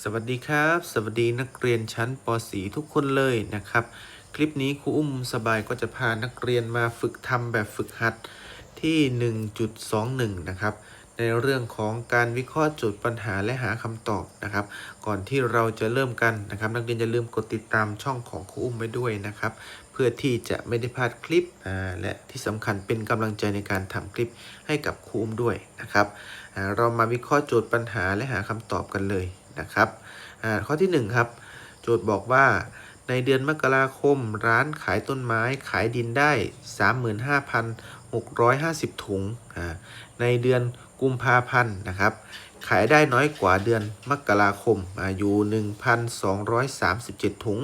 สวัสดีครับ สวัสดีนักเรียนชั้นป .4 ทุกคนเลยนะครับ คลิปนี้ครูอุ้มสบายก็จะพานักเรียนมาฝึกทำแบบฝึกหัดที่ 1.21 นะครับ ในเรื่องของการวิเคราะห์โจทย์ปัญหาและหาคำตอบนะครับ ก่อนที่เราจะเริ่มกันนะครับ นักเรียนอย่าลืมกดติดตามช่องของครูอุ้มไว้ด้วยนะครับ เพื่อที่จะไม่ได้พลาดคลิปและที่สำคัญเป็นกำลังใจในการทำคลิปให้กับครูอุ้มด้วยนะครับเรามาวิเคราะห์โจทย์ปัญหาและหาคำตอบกันเลย นะครับข้อที่หนึ่งครับ โจทย์บอกว่าในเดือนมกราคมร้านขายต้นไม้ขายดินได้ 35,650 ถุงอ่าในเดือนกุมภาพันธ์นะครับ ขายได้น้อยกว่าเดือนมกราคมอาอยู่ 1,237 ถุง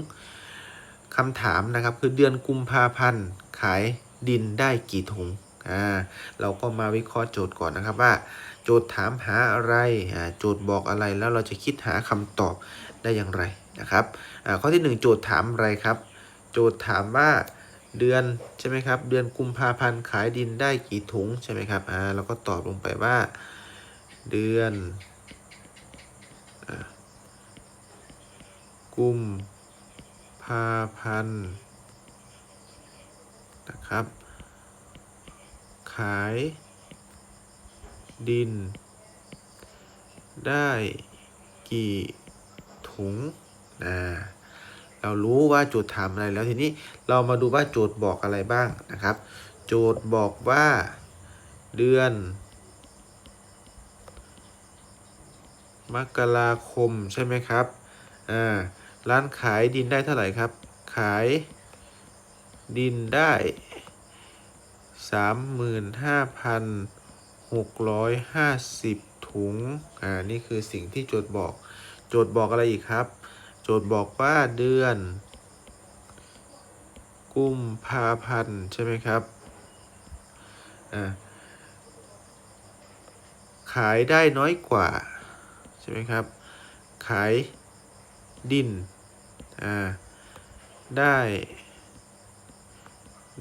คำถามนะครับคือเดือนกุมภาพันธ์ขายดินได้กี่ถุงอ่าเราก็มาวิเคราะห์โจทย์ก่อนนะครับว่า จทย์ถามหาอะไรโจทย์บอกอะไรแล้วเราจะคิดหาคำตอบได้อย่างไรนะครับข้อที่หนึ่งโจทย์ถามอะไรครับ โจทย์ถามว่าเดือนใช่ไหมครับเดือนกุมภาพันธ์ขายดินได้กี่ถุงใช่ไหมครับอ่าเราก็ตอบลงไปว่า เดือนกุมภาพันธ์นะครับ ขาย ดิน ได้กี่ถุงนะเรารู้ว่าโจทย์ถามอะไรแล้วทีนี้เรามาดูว่าโจทย์บอกอะไรบ้างนะครับ โจทย์บอกว่าเดือน มกราคมใช่ไหมครับอ่าร้านขายดินได้เท่าไหร่ครับ ขายดินได้สามหกร้อยห้าสิบถุง อ่า นี่คือสิ่งที่โจทย์บอก โจทย์บอกอะไรอีกครับ โจทย์บอกว่าเดือน กุมภาพันธ์ใช่ไหมครับ อ่า ขายได้น้อยกว่า ใช่ไหมครับ ขายดิน อ่า ได้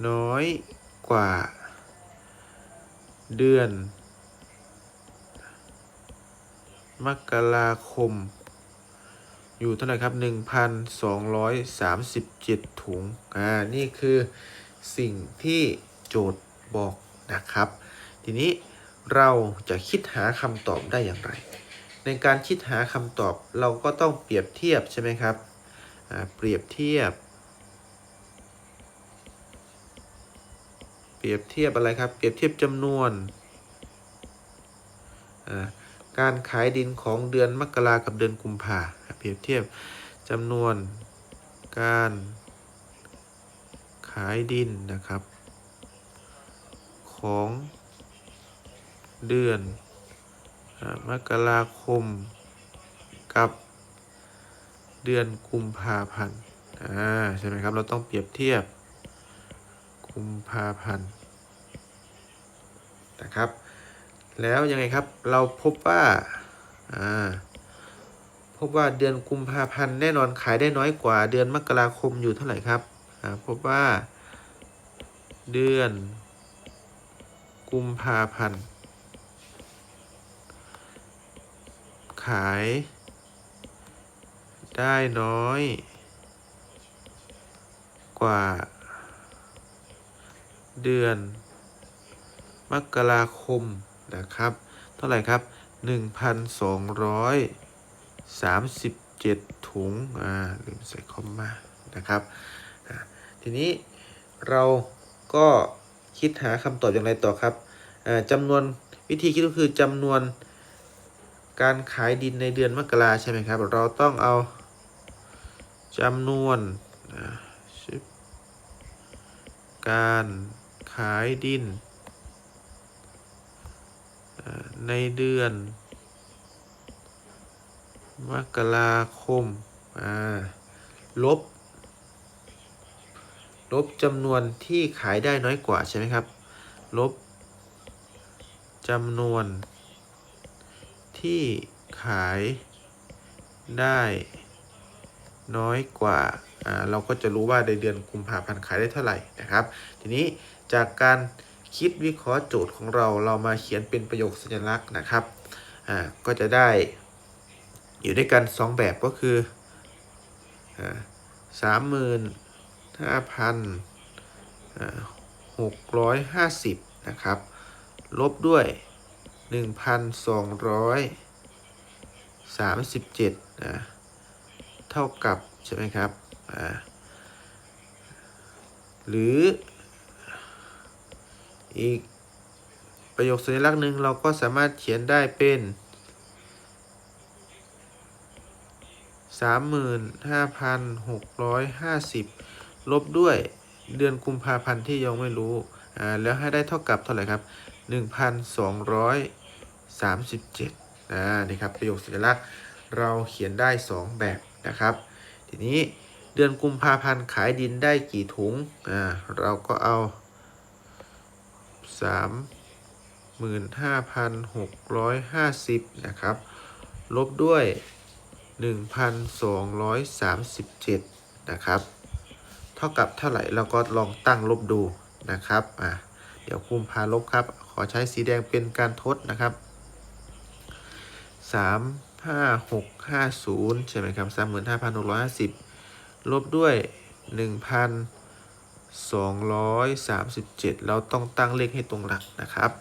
น้อยกว่าเดือน มกราคม อยู่เท่าไหร่ครับ 1,237 ถุง อ่า นี่คือสิ่งที่โจทย์บอกนะครับ ทีนี้เราจะคิดหาคำตอบได้อย่างไร ในการคิดหาคำตอบเราก็ต้องเปรียบเทียบใช่ไหมครับอ่าเปรียบเทียบ เปรียบเทียบอะไรครับ เปรียบเทียบจำนวนอ่า การขายดินของเดือนมกรากับเดือนกุมภาเปรียบเทียบจำนวนการขายดินนะครับ ของเดือนมกราคมกับเดือนกุมภาพันธ์อ่าใช่ไหมครับ เราต้องเปรียบเทียบกุมภาพันธ์นะครับ แล้วยังไงครับเราพบว่าพบว่าเดือนกุมภาพันธ์แน่นอนขายได้น้อยกว่าเดือนมกราคมอยู่เท่าไหร่ครับพบว่า เดือน กุมภาพันธ์ขาย ได้น้อย กว่า เดือน มกราคม นะครับ เท่าไหร่ครับ 1,237 ถุง อ่า ลืมใส่คอมมา นะครับ ทีนี้เราก็คิดหาคำตอบอย่างไรต่อครับจำนวนวิธีคิดก็คือจำนวนการขายดินในเดือนมกราใช่ไหมครับ เราต้องเอาจำนวนการขายดิน ในเดือน มกราคมลบ ลบจำนวนที่ขายได้น้อยกว่าใช่ไหมครับ ลบจำนวน ที่ขายได้น้อยกว่า เราก็จะรู้ว่าในเดือนกุมภาพันธ์ขายได้เท่าไหร่นะครับ ทีนี้จากการ คิดวิเคราะห์โจทย์ของเราเรามาเขียนเป็นประโยคสัญลักษณ์นะครับอ่าก็จะได้อยู่ด้วยกันสองแบบก็คือสามหมื่นห้าพันหกร้อยห้าสิบนะครับ ลบด้วยหนึ่งพันสองร้อยสามสิบเจ็ดนะเท่ากับ ใช่ไหมครับอ่าหรือ อีกประโยคสัญลักษณ์หนึ่งเราก็สามารถเขียนได้เป็น35,650 ลบด้วยเดือนกุมภาพันธ์ที่ยังไม่รู้ อ่า แล้วให้ได้เท่ากับเท่าไหร่ครับ 1,237อ่านี่ครับประโยคสัญลักษณ์เราเขียนได้ 2 แบบนะครับ ทีนี้เดือนกุมภาพันธ์ขายดินได้กี่ถุง อ่า เราก็เอา 35,650นะครับ ลบด้วย1,237นะครับ เท่ากับเท่าไหร่เราก็ลองตั้งลบดูนะครับ อะ เดี๋ยวคุมพาลบครับ ขอใช้สีแดงเป็นการทดนะครับ35650ใช่ไหมครับ35,650ลบด้วย 1,237 เราต้องตั้งเลขให้ตรงหลักนะครับ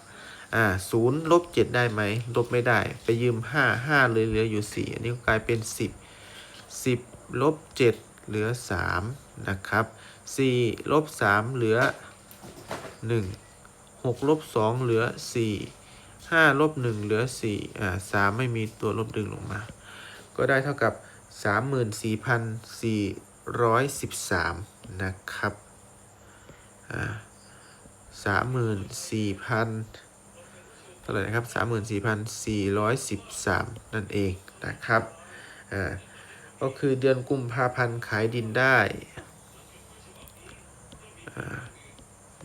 อ่าศูนย์ลบเจ็ดได้ไหมลบไม่ได้ ไปยืมห้าห้าเลยเหลืออยู่สี่อันนี้กลายเป็นสิบสิบลบเจ็ดเหลือสามนะครับสี่ลบสามเหลือหนึ่งหกลบสองเหลือสี่ห้าลบหนึ่งเหลือสี่อ่าสามไม่มีตัวลบดึงลงมา ก็ได้เท่ากับสามหมื่นสี่พันสี่ร้อยสิบสามนะครับ สามหมื่นสี่พันเท่าไหร่นะครับ34,413นั่นเองนะครับอ่าก็คือเดือนกุมภาพันธ์ขายดินได้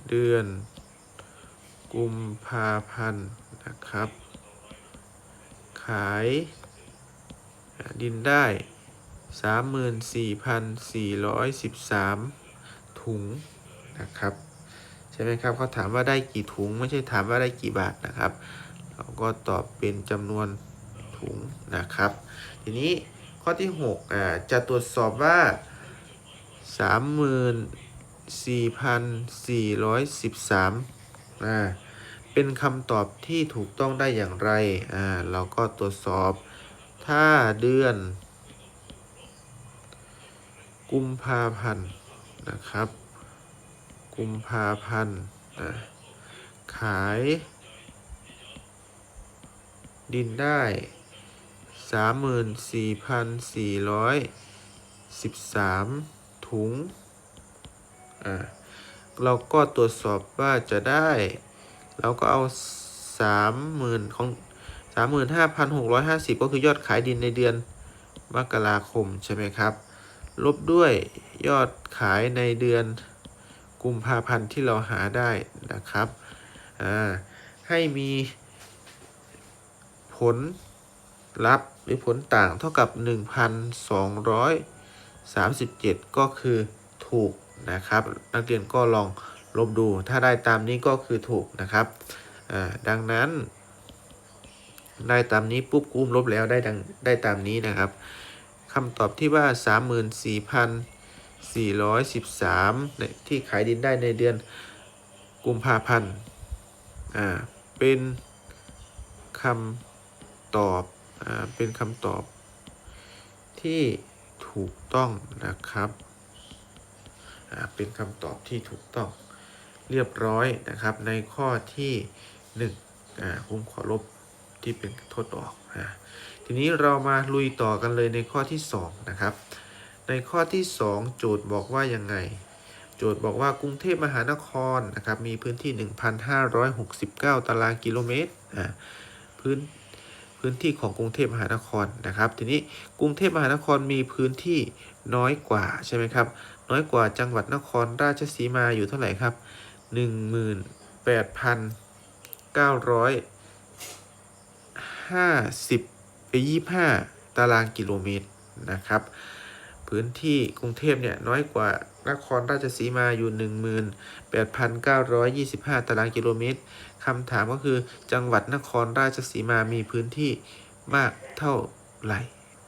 เดือนกุมภาพันธ์นะครับ ขายดินได้ 34,413 ถุง นะครับใช่ไหมครับเขาถามว่าได้กี่ถุงไม่ใช่ถามว่าได้กี่บาทนะครับ เราก็ตอบเป็นจำนวนถุงนะครับ ทีนี้ข้อที่6อ่าจะตรวจสอบว่า 34,413อ่าเป็นคำตอบที่ถูกต้องได้อย่างไรอ่าเราก็ตรวจสอบถ้าเดือน กุมภาพันธ์นะครับ กุมภาพันธ์ขาย ดินได้34,413ถุง อ่า เราก็ตรวจสอบว่าจะได้ เราก็เอา30,000ของ35,650ก็คือยอดขายดินในเดือนมกราคม ใช่ไหมครับ ลบด้วยยอดขายในเดือน กุมภาพันธ์ที่เราหาได้นะครับให้มีผลลัพธ์หรือผลต่างเท่ากับ 1,237 ก็คือถูกนะครับ นักเรียนก็ลองลบดูถ้าได้ตามนี้ก็คือถูกนะครับดังนั้น ได้ตามนี้ปุ๊บกุ้มลบแล้วได้ดังได้ตามนี้นะครับคำตอบที่ว่า 413ที่ขายดินได้ในเดือนกุมภาพันธ์อ่าเป็นคำตอบอ่าเป็นคำตอบ ที่ถูกต้องนะครับอ่าเป็นคำตอบที่ถูกต้องเรียบร้อยนะครับในข้อที่1อ่าผมขอลบที่เป็นโทดออกอ่าทีนี้เรามาลุยต่อกันเลยในข้อที่ 2 นะครับ ในข้อที่ 2 โจทย์บอกว่ายังไง โจทย์บอกว่ากรุงเทพมหานครนะครับมีพื้นที่ 1,569 ตารางกิโลเมตรอ่าพื้นพื้นที่ของกรุงเทพมหานครนะครับ ทีนี้กรุงเทพมหานครมีพื้นที่น้อยกว่าใช่ไหมครับ น้อยกว่าจังหวัดนครราชสีมาอยู่เท่าไหร่ครับ 18,950ไป25 ตารางกิโลเมตรนะครับ พื้นที่กรุงเทพเนี่ยน้อยกว่านครราชสีมาอยู่ 18,925 ตารางกิโลเมตรคำถามก็คือจังหวัดนครราชสีมามีพื้นที่มากเท่าไหร่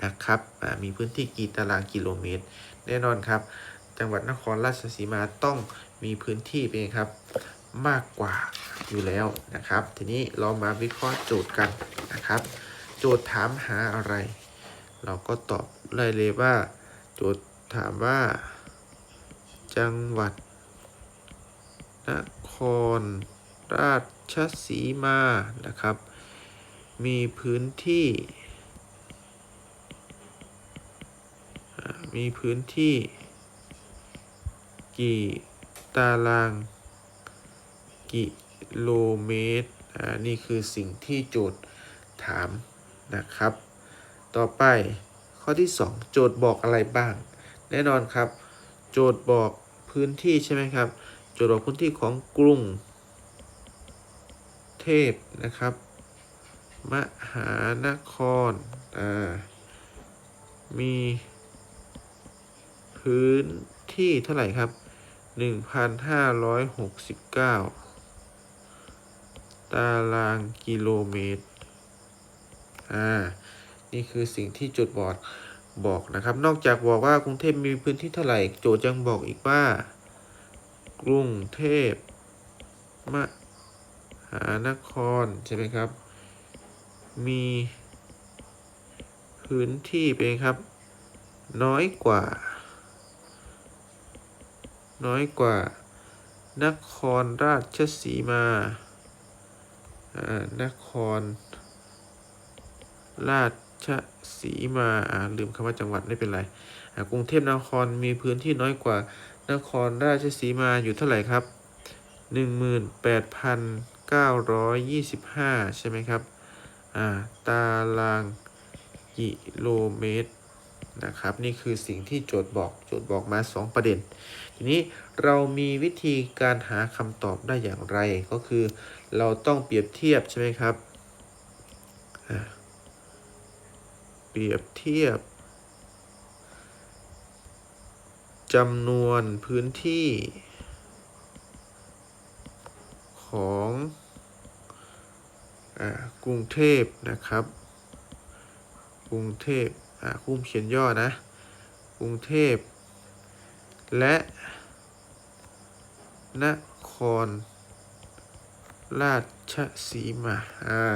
นะครับ มีพื้นที่กี่ตารางกิโลเมตร แน่นอนครับ จังหวัดนครราชสีมาต้องมีพื้นที่เป็นครับมากกว่าอยู่แล้วนะครับ ทีนี้เรามาวิเคราะห์โจทย์กันนะครับ โจทย์ถามหาอะไร เราก็ตอบเลยเลยว่า โจทย์ถามว่า จังหวัด นคร ราชสีมา นะครับ มีพื้นที่ มีพื้นที่ กี่ตาราง กิโลเมตร อ่า นี่คือสิ่งที่โจทย์ถามนะครับ ต่อไป ข้อที่ 2 โจทย์บอกอะไรบ้าง แน่นอนครับ โจทย์บอกพื้นที่ใช่ไหมครับ โจทย์บอกพื้นที่ของกรุง เทพนะครับ มหานครอ่ามีพื้นที่เท่าไหร่ครับ 1,569 ตารางกิโลเมตร อ่า นี่คือสิ่งที่โจทย์บอร์ดบอกนะครับ นอกจากบอกว่ากรุงเทพมีพื้นที่เท่าไหร่โจทย์ยังบอกอีกว่า กรุงเทพมหานครใช่ไหมครับ มีพื้นที่เป็นครับ น้อยกว่า น้อยกว่า นครราชสีมาอ่านคร ราช ชสีมาอ่าลืมคำว่าจังหวัดไม่เป็นไรกรุงเทพนครมีพื้นที่น้อยกว่านครราชสีมาอยู่เท่าไหร่ครับ 18,925 ใช่ไหมครับตารางกิโลเมตรนะครับ นี่คือสิ่งที่โจทย์บอกโจทย์บอกมา 2 ประเด็น ทีนี้เรามีวิธีการหาคำตอบได้อย่างไรก็คือ เราต้องเปรียบเทียบใช่ไหมครับอ่า เปรียบเทียบจำนวนพื้นที่ ของอกรุงเทพนะครับ กรุงเทพอ่าคุ้มเขียนย่อนะ กรุงเทพ และนครราชสีมา อ่า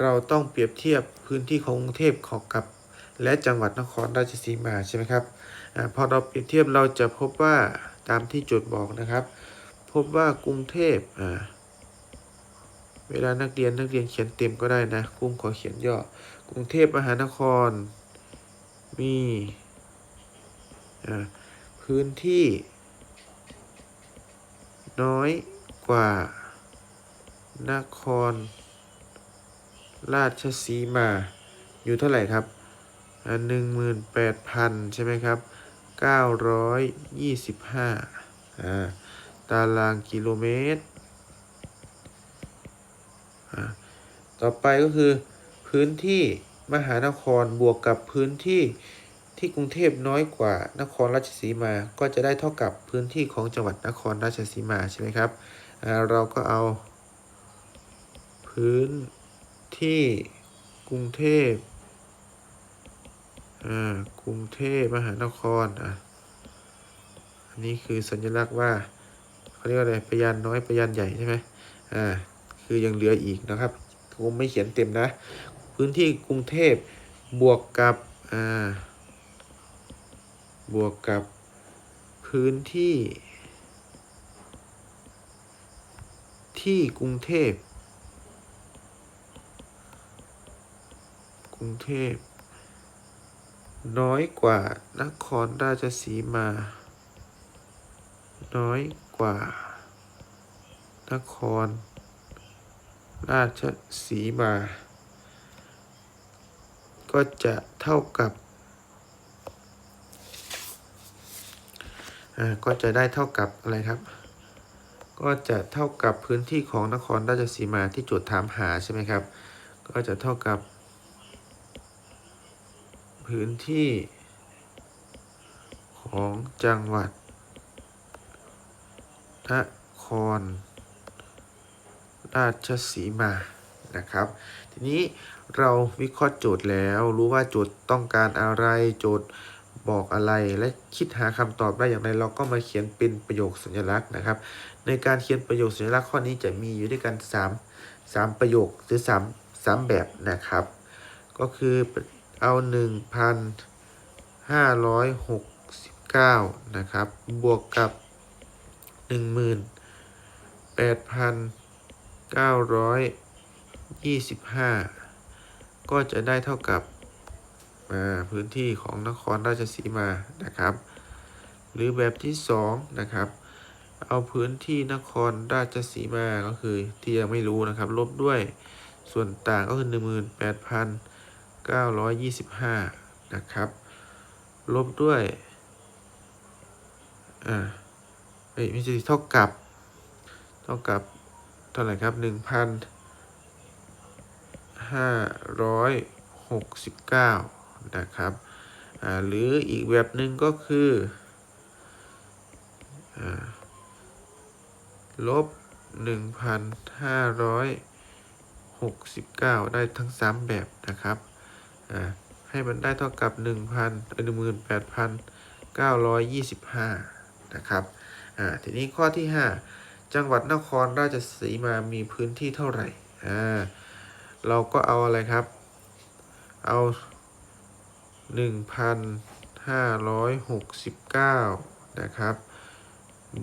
เราต้องเปรียบเทียบพื้นที่ของกรุงเทพของกับ และจังหวัดนครราชสีมาใช่ไหมครับอพอเราเปรียบเทียบเราจะพบว่าตามที่โจทย์บอกนะครับ พบว่ากรุงเทพเวลานักเรียนนักเรียนเขียนเต็มก็ได้นะกุ้งขอเขียนย่อกรุงเทพมหานครมีพื้นที่ น้อยกว่านคร ราชสีมา อยู่เท่าไหร่ครับหนึ่งหมื่นแปดพันใช่ไหมครับเก้าร้อยยี่สิบห้าตารางกิโลเมตร ต่อไปก็คือพื้นที่มหานครบวกกับพื้นที่ที่กรุงเทพน้อยกว่านครราชสีมา ก็จะได้เท่ากับพื้นที่ของจังหวัดนครราชสีมาใช่ไหมครับ เราก็เอาพื้น ที่กรุงเทพอ่ากรุงเทพมหานครอะอันนี้คือสัญลักษณ์ว่าเขาเรียกว่าอะไรพยานน้อยพยานใหญ่ใช่ไหมอ่าคือยังเหลืออีกนะครับผมไม่เขียนเต็มนะ พื้นที่กรุงเทพบวกกับอ่าบวกกับพื้นที่ที่กรุงเทพ รุงเทพ น้อยกว่านครราชสีมา น้อยกว่า นคร ราชสีมา ก็จะเท่ากับก็จะได้เท่ากับอะไรครับ ก็จะเท่ากับพื้นที่ของนครราชสีมาที่โจทย์ถามหาใช่ไหมครับ ก็จะเท่ากับ พื้นที่ ของจังหวัดนครราชสีมานะครับ ทีนี้เราวิเคราะห์โจทย์แล้วรู้ว่าโจทย์ต้องการอะไรโจทย์บอกอะไรและคิดหาคำตอบได้อย่างไรเราก็มาเขียนเป็นประโยคสัญลักษณ์นะครับ ในการเขียนประโยคสัญลักษณ์ข้อนี้จะมีอยู่ด้วยกัน 3 3 ประโยคหรือ 3 3 แบบนะครับ ก็คือ เอา1,569นะครับ บวกกับ18,925ก็จะได้เท่ากับพื้นที่ของนครราชสีมานะครับ หรือแบบที่2นะครับ เอาพื้นที่นครราชสีมาก็คือที่ยังไม่รู้นะครับ ลบด้วยส่วนต่างก็คือ18,925นะครับ ลบด้วย อ่าเอ้ยไม่ใช่เท่ากับ เท่ากับ เท่าไหร่ครับ 1,569 นะครับ อ่า หรืออีกแบบหนึ่งก็คือ อ่า ลบ 1,569 ได้ทั้ง 3 แบบนะครับ อ่าให้มันได้เท่ากับ 1,000เอ่อ18,925 นะครับอ่าทีนี้ข้อที่ 5 จังหวัดนครราชสีมามีพื้นที่เท่าไหร่อ่าเราก็เอาอะไรครับ เอา 1,569 นะครับ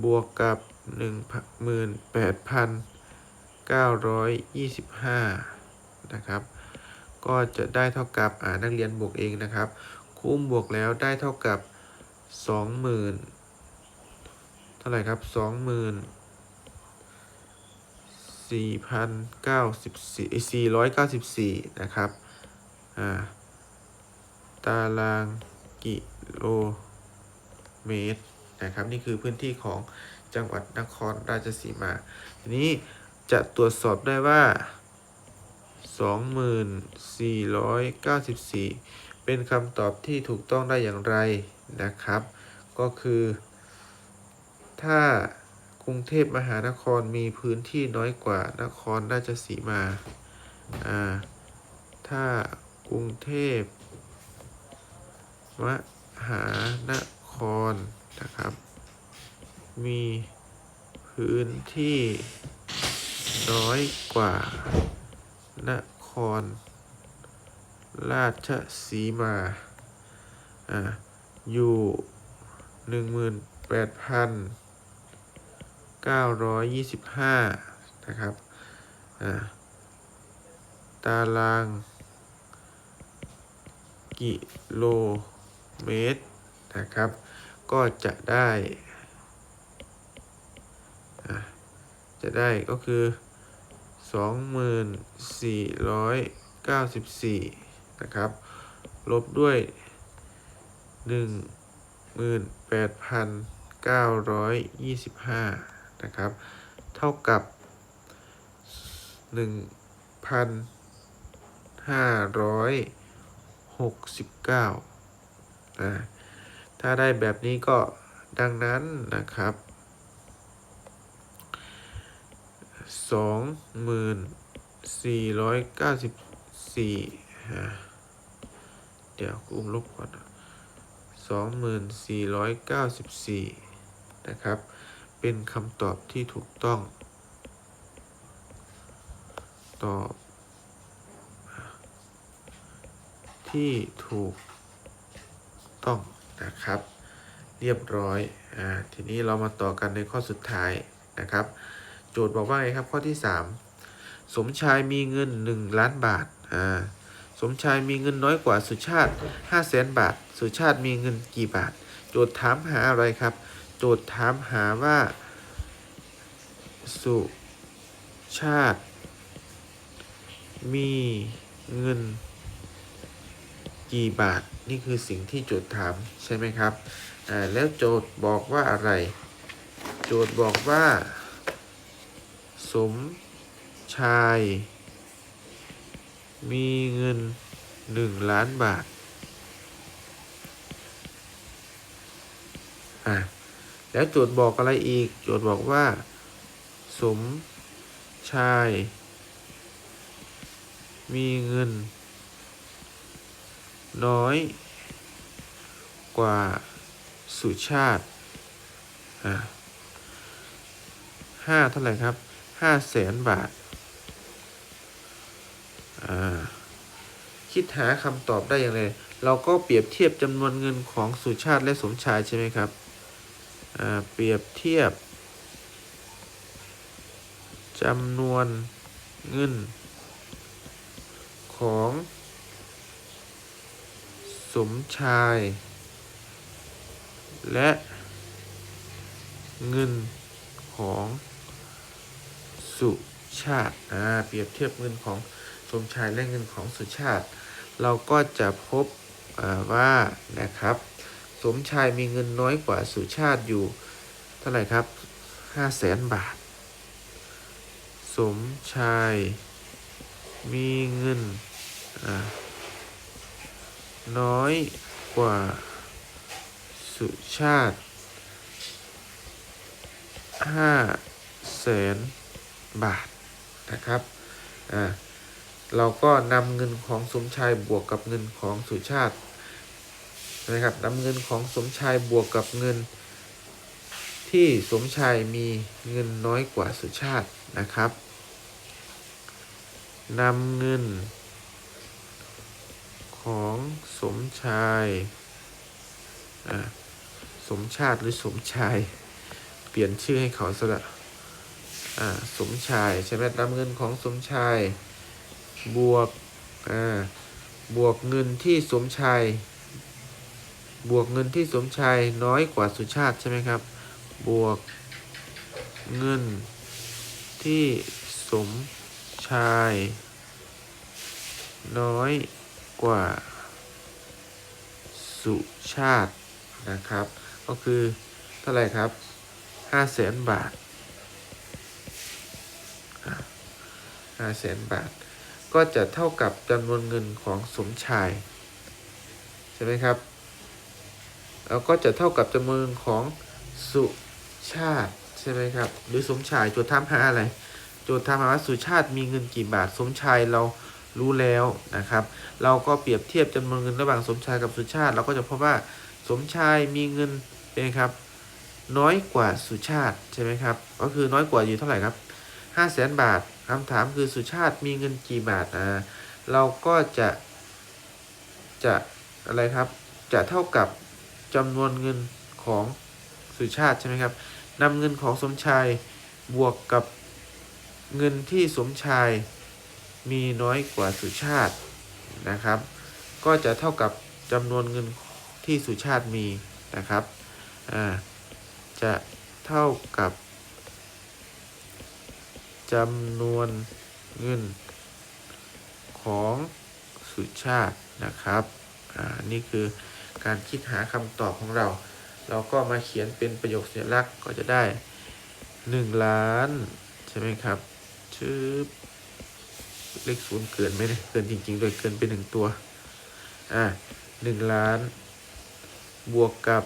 บวกกับ 18,925 นะครับ ก็จะได้เท่ากับอ่านักเรียนบวกเองนะครับ คูมบวกแล้วได้เท่ากับ 20,000 เท่าไหร่ครับ24,094 นะครับ อ่า ตารางกิโลเมตร นะครับ นี่คือพื้นที่ของจังหวัดนครราชสีมา ทีนี้จะตรวจสอบได้ว่า 24,494 เป็นคำตอบที่ถูกต้องได้อย่างไรนะครับ ก็คือ ถ้ากรุงเทพมหานครมีพื้นที่น้อยกว่านครราชสีมา อ่า ถ้ากรุงเทพมหานครนะครับ มีพื้นที่น้อยกว่า นคร ราชสีมา อ่า อยู่หนึ่งหมื่นแปดพันเก้าร้อยยี่สิบห้านะครับ อ่า ตาราง กิโลเมตรนะครับ ก็จะได้ จะได้ก็คือ สองหมื่นสี่ร้อยเก้าสิบสี่นะครับ ลบด้วยหนึ่งหมื่นแปดพันเก้าร้อยยี่สิบห้านะครับ เท่ากับหนึ่งพันห้าร้อยหกสิบเก้าอ่าถ้าได้แบบนี้ก็ดังนั้นนะครับ สองหมื่นสี่ร้อยเก้าสิบสี่เดี๋ยวอุ้มลบก่อนสองหมื่นสี่ร้อยเก้าสิบสี่นะครับ เป็นคำตอบที่ถูกต้อง ตอบ ที่ถูกต้องนะครับ เรียบร้อย อ่า ทีนี้เรามาต่อกันในข้อสุดท้ายนะครับ โจทย์บอกว่าไงครับข้อที่ 3 สมชายมีเงิน 1 ล้านบาทอ่าสมชายมีเงินน้อยกว่าสุชาติ5 0 0แสนบาท สุชาติมีเงินกี่บาท โจทย์ถามหาอะไรครับ โจทย์ถามหาว่า สุชาติ มีเงิน กี่บาท นี่คือสิ่งที่โจทย์ถามใช่ไหมครับอ่าแล้วโจทย์บอกว่าอะไร โจทย์บอกว่า สมชาย มีเงินหนึ่งล้านบาท อ่าแล้วโจทย์บอกอะไรอีก โจทย์บอกว่า สมชาย มีเงิน น้อย กว่าสุชาติ อ่าห้าเท่าไหร่ครับ ห้าแสนบาท คิดหาคำตอบได้อย่างไร เราก็เปรียบเทียบจำนวนเงินของสุชาติและสมชายใช่ไหมครับ เปรียบเทียบจำนวนเงินของสมชาย และเงินของ สุชาติอ่าเปรียบเทียบเงินของสมชายและเงินของสุชาติ เราก็จะพบว่านะครับ สมชายมีเงินน้อยกว่าสุชาติอยู่เท่าไหร่ครับห้าแสนบาท สมชายมีเงินน้อยกว่าสุชาติห้าแสน บาทนะครับอ่าเราก็นำเงินของสมชายบวกกับเงินของสุชาตินะครับนำเงินของสมชายบวกกับเงิน ที่สมชายมีเงินน้อยกว่าสุชาตินะครับนำเงิน ของสมชายสมชาติหรือสมชาย เปลี่ยนชื่อให้เขาซะละ อ่าสมชายใช่ไหมนำเงินของสมชาย บวกอ่าบวกเงินที่สมชาย บวกเงินที่สมชายน้อยกว่าสุชาติใช่ไหมครับ บวกเงินที่สมชาย น้อยกว่า สุชาตินะครับ ก็คือเท่าไหร่ครับห้าแสนบาท ห้าแสนบาท ก็จะเท่ากับจำนวนเงินของสมชาย ใช่ไหมครับ แล้วก็จะเท่ากับจำนวนเงินของสุชาติ ใช่ไหมครับ หรือสมชายโจทย์ถามหาอะไร โจทย์ถามหาว่าสุชาติมีเงินกี่บาท สมชายเรารู้แล้วนะครับ เราก็เปรียบเทียบจำนวนเงินระหว่างสมชายกับสุชาติ เราก็จะพบว่าสมชายมีเงินเป็นครับน้อยกว่าสุชาติใช่ไหมครับ ก็คือน้อยกว่าอยู่เท่าไหร่ครับห้าแสนบาท คำถามคือสุชาติมีเงินกี่บาทอ่าเราก็จะจะอะไรครับ จะเท่ากับจำนวนเงินของสุชาติใช่ไหมครับนำเงินของสมชายบวกกับเงินที่สมชายมีน้อยกว่าสุชาตินะครับ ก็จะเท่ากับจำนวนเงินที่สุชาติมีนะครับ อ่า จะเท่ากับ จำนวนเงินของสุชาตินะครับ อ่า นี่คือการคิดหาคำตอบของเรา เราก็มาเขียนเป็นประโยคสัญลักษณ์ก็จะได้ 1 ล้าน ใช่ไหมครับชื่อเลขศูนย์เกินไหมเนี่ยเกินจริงๆโดยเกินไปหนึ่งตัว อ่าหนึ่งล้าน บวกกับ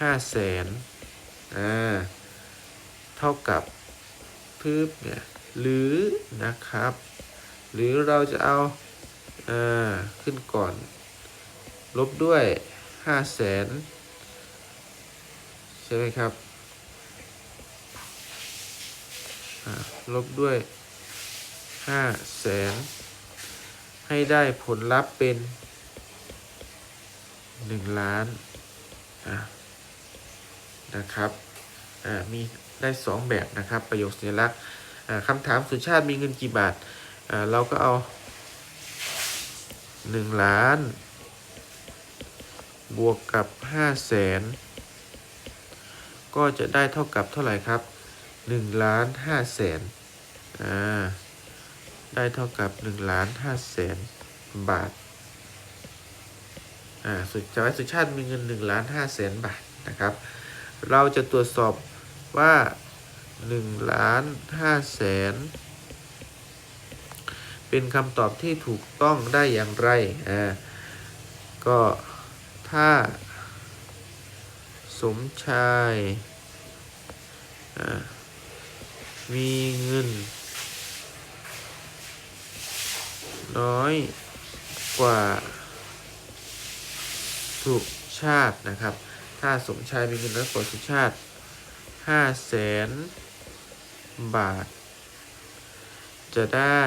ห้าแสนอ่า เท่ากับ พืบเนี่ยหรือนะครับ หรือเราจะเอาอ่าขึ้นก่อน ลบด้วยห้าแสนใช่ไหมครับลบด้วยห้าแสนให้ได้ผลลัพธ์เป็นหนึ่งล้านะนะครับมี ได้สองแบบนะครับ ประโยคสัญลักษณ์คำถามสุชาติมีเงินกี่บาทอ่าเราก็เอาหนึ่งล้าน บวกกับห้าแสนก็จะได้เท่ากับเท่าไหร่ครับหนึ่งล้านห้าแสนอ่าได้เท่ากับ1ล้าน5แสนบาทอ่าสุดจอยสุชาติมีเงิน1ล้าน5แสนบาทนะครับ เราจะตรวจสอบ ว่า1ล้าน5แสนเป็นคำตอบที่ถูกต้องได้อย่างไรอ่าก็ถ้าสมชายมีเงิน น้อยกว่าสุชาตินะครับ ถ้าสมชายมีเงินน้อยกว่าสุชาติ ห้าแสนบาท จะได้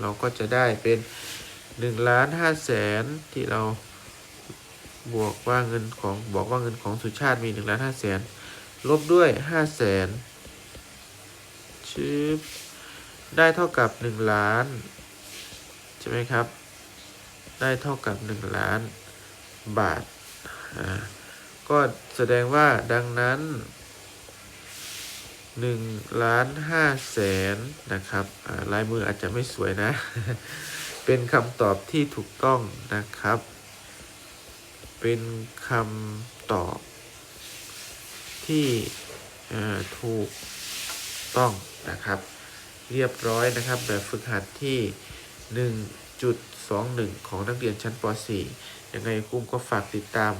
เราก็จะได้เป็นหนึ่งล้านห้าแสนที่เราบวกว่าเงินของบอกว่าเงินของสุชาติมีหนึ่งล้านห้าแสนลบด้วยห้าแสนชืบได้เท่ากับหนึ่งล้าน ใช่ไหมครับ ได้เท่ากับหนึ่งล้านบาทอ่า ก็แสดงว่าดังนั้นหนึ่งล้านห้าแสนนะครับลายมืออาจจะไม่สวยนะ เป็นคำตอบที่ถูกต้องนะครับ เป็นคำตอบที่ถูกต้องนะครับ เรียบร้อยนะครับ แบบฝึกหัดที่ 1.21 ของนักเรียนชั้นป .4 ยังไงครูก็ฝากติดตาม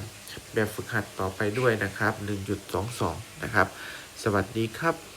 แบบฝึกหัดต่อไปด้วยนะครับ 1.22 นะครับ สวัสดีครับ